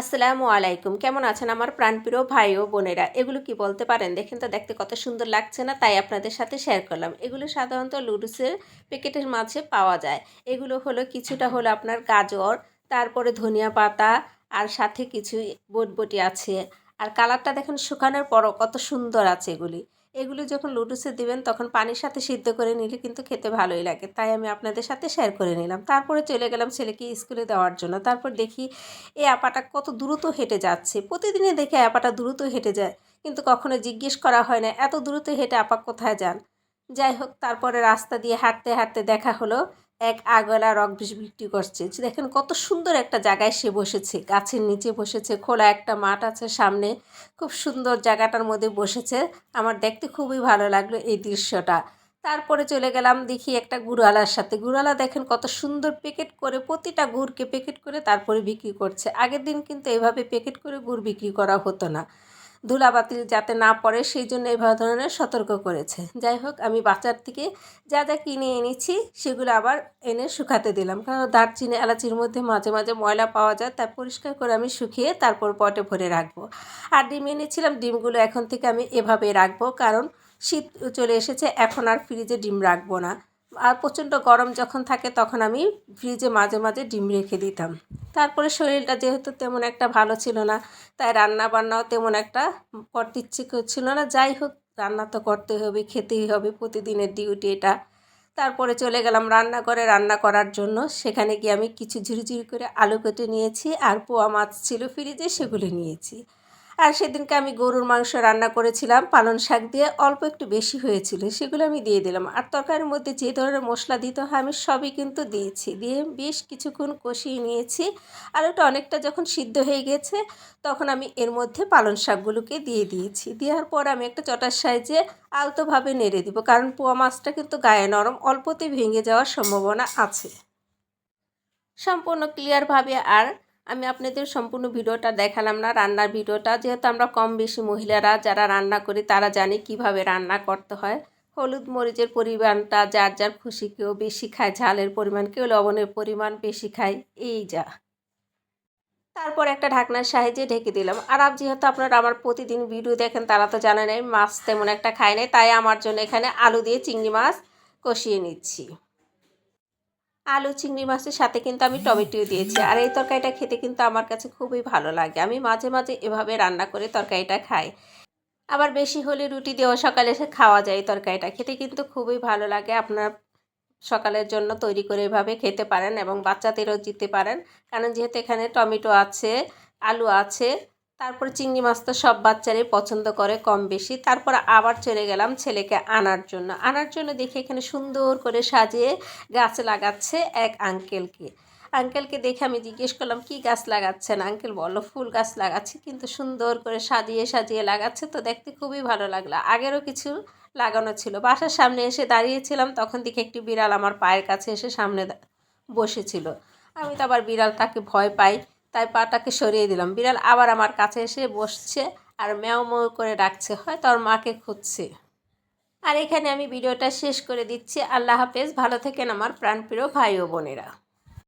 আসসালামু আলাইকুম। কেমন আছেন আমার প্রাণপ্রিয় ভাই ও বোনেরা? এগুলো কি বলতে পারেন? দেখেন তো, দেখতে কত সুন্দর লাগছে না, তাই আপনাদের সাথে শেয়ার করলাম। এগুলো সাধারণত লুডুসের প্যাকেটের মাঝে পাওয়া যায়। এগুলো হলো কিছুটা হলো আপনার গাজর, তারপরে ধনিয়া পাতা, আর সাথে কিছু বটবটি আছে। আর কালারটা দেখেন শুকানোর পরও কত সুন্দর আছে এগুলি। এগুলো যখন লুডুসে দিবেন, তখন পানির সাথে সিদ্ধ করে নিলে কিন্তু খেতে ভালোই লাগে। তাই আমি আপনাদের সাথে শেয়ার করে নিলাম। তারপরে চলে গেলাম ছেলেকে স্কুলে দেওয়ার জন্য। তারপর দেখি এই আপাটা কত দ্রুত হেঁটে যাচ্ছে। প্রতিদিনে দেখি আপাটা দ্রুত হেঁটে যায়, কিন্তু কখনো জিজ্ঞেস করা হয় না, এত দ্রুত হেঁটে আপা কোথায় যান? যাই হোক, তারপরে রাস্তা দিয়ে হাঁটতে হাঁটতে দেখা হলো এক আগলা রক বিক্রি করছে। দেখেন কত সুন্দর একটা জায়গায় সে বসেছে। গাছের নিচে বসেছে, খোলা একটা মাঠ আছে সামনে, খুব সুন্দর জায়গাটার মধ্যে বসেছে। আমার দেখতে খুবই ভালো লাগল এই দৃশ্যটা। তারপরে চলে গেলাম দেখি একটা গুড়ালার সাথে। গুড়ালা দেখেন কত সুন্দর প্যাকেট করে, প্রতিটা গুড়কে প্যাকেট করে তারপরে বিক্রি করছে। আগের দিন কিন্তু এভাবে প্যাকেট করে গুড় বিক্রি করা হতো না। ধুলাবাতি যাতে না পড়ে, সেই জন্য এই ধরনের সতর্ক করেছে। যাই হোক, আমি বাচ্চার থেকে যা যা কিনে এনেছি, সেগুলো আবার এনে শুকাতে দিলাম। কারণ দারচিনি, এলাচির মধ্যে মাঝে মাঝে ময়লা পাওয়া যায় তা পরিষ্কার করে আমি শুকিয়ে তারপর পটে ভরে রাখব। আর ডিম এনেছিলাম, ডিমগুলো এখন থেকে আমি এভাবে রাখব, কারণ শীত চলে এসেছে, এখন আর ফ্রিজে ডিম রাখব না। আর প্রচণ্ড গরম যখন থাকে, তখন আমি ফ্রিজে মাঝে মাঝে ডিম রেখে দিতাম। তারপরে শরীরটা যেহেতু তেমন একটা ভালো ছিল না, তাই রান্না বান্নাও তেমন একটা করতে ইচ্ছে করছিল না। যাই হোক, রান্না তো করতে হবে, খেতেই হবে প্রতিদিনের ডিউটি এটা। তারপরে চলে গেলাম রান্নাঘরে রান্না করার জন্য। সেখানে গিয়ে আমি কিছু ঝুড়ি করে আলু কেটে নিয়েছি আর পোয়া মাছ ছিল ফ্রিজে সেগুলো নিয়েছি। আর সেদিনকে আমি গরুর মাংস রান্না করেছিলাম পালন শাক দিয়ে অল্প একটু বেশি হয়েছিল, সেগুলো আমি দিয়ে দিলাম। আর তরকারির মধ্যে যে ধরনের মশলা দিতে হয় আমি সবই কিন্তু দিয়েছি, দিয়ে বেশ কিছুক্ষণ কষিয়ে নিয়েছি। আর ওটা অনেকটা যখন সিদ্ধ হয়ে গেছে, তখন আমি এর মধ্যে পালন শাকগুলোকে দিয়ে দিয়েছি। দেওয়ার পর আমি একটা চটার সাইজে আলতোভাবে নেড়ে দিব, কারণ পোয়া মাছটা কিন্তু গায়ে নরম অল্পতে ভেঙে যাওয়ার সম্ভাবনা আছে। সম্পূর্ণ ক্লিয়ারভাবে আর আমি আপনাদের সম্পূর্ণ ভিডিওটা দেখালাম না, রান্নার ভিডিওটা। যেহেতু আমরা কম বেশি মহিলারা যারা রান্না করি, তারা জানি কীভাবে রান্না করতে হয়। হলুদ মরিচের পরিমাণটা যার যার খুশি, কেউ বেশি খায়, ঝালের পরিমাণ, কেউ লবণের পরিমাণ বেশি খায়, এই যা। তারপর একটা ঢাকনার সাহায্যে ঢেকে দিলাম। আর আপ যেহেতু আপনারা আমার প্রতিদিন ভিডিও দেখেন, তারা তো জানে মাছ তেমন একটা খায় নাই, তাই আমার জন্য এখানে আলু দিয়ে চিংড়ি মাছ কষিয়ে নিচ্ছি। আলু, চিংড়ি মাছের সাথে কিন্তু আমি টমেটো দিয়েছি। আর এই তরকারিটা খেতে কিন্তু আমার কাছে খুবই ভালো লাগে। আমি মাঝে মাঝে এভাবে রান্না করে তরকারিটা খাই। আবার বেশি হলে রুটি দিয়েও সকালে এসে খাওয়া যায় তরকারিটা। খেতে কিন্তু খুবই ভালো লাগে। আপনার সকালের জন্য তৈরি করে এভাবে খেতে পারেন এবং বাচ্চাদেরও দিতে পারেন। কারণ যেহেতু এখানে টমেটো আছে, আলু আছে তারপর চিংড়ি মাছ তো সব বাচ্চারাই পছন্দ করে কম বেশি। তারপর আবার চলে গেলাম ছেলেকে আনার জন্য। আনার জন্য দেখে এখানে সুন্দর করে সাজিয়ে গাছ লাগাচ্ছে এক আঙ্কেলকে আঙ্কেলকে দেখে আমি জিজ্ঞেস করলাম, কি গাছ লাগাচ্ছেন? আঙ্কেল বলো ফুল গাছ লাগাচ্ছি। কিন্তু সুন্দর করে সাজিয়ে সাজিয়ে লাগাচ্ছে তো দেখতে খুবই ভালো লাগল। আগেরও কিছু লাগানো ছিল। বাসার সামনে এসে দাঁড়িয়েছিলাম, তখন দেখে একটি বিড়াল আমার পায়ের কাছে এসে সামনে বসেছিল। আমি তো আবার বিড়াল তাকে ভয় পাই। তাই পাটাকে সরিয়ে দিলাম। বিড়াল আবার আমার কাছে এসে বসছে আর ম্যাও ম্যাও করে ডাকছে, হয় তোর মাকে খুঁজছে। আর এখানে আমি ভিডিওটা শেষ করে দিচ্ছি। আল্লাহ হাফেজ, ভালো থেকেন আমার প্রাণপ্রিয় ভাই ও বোনেরা।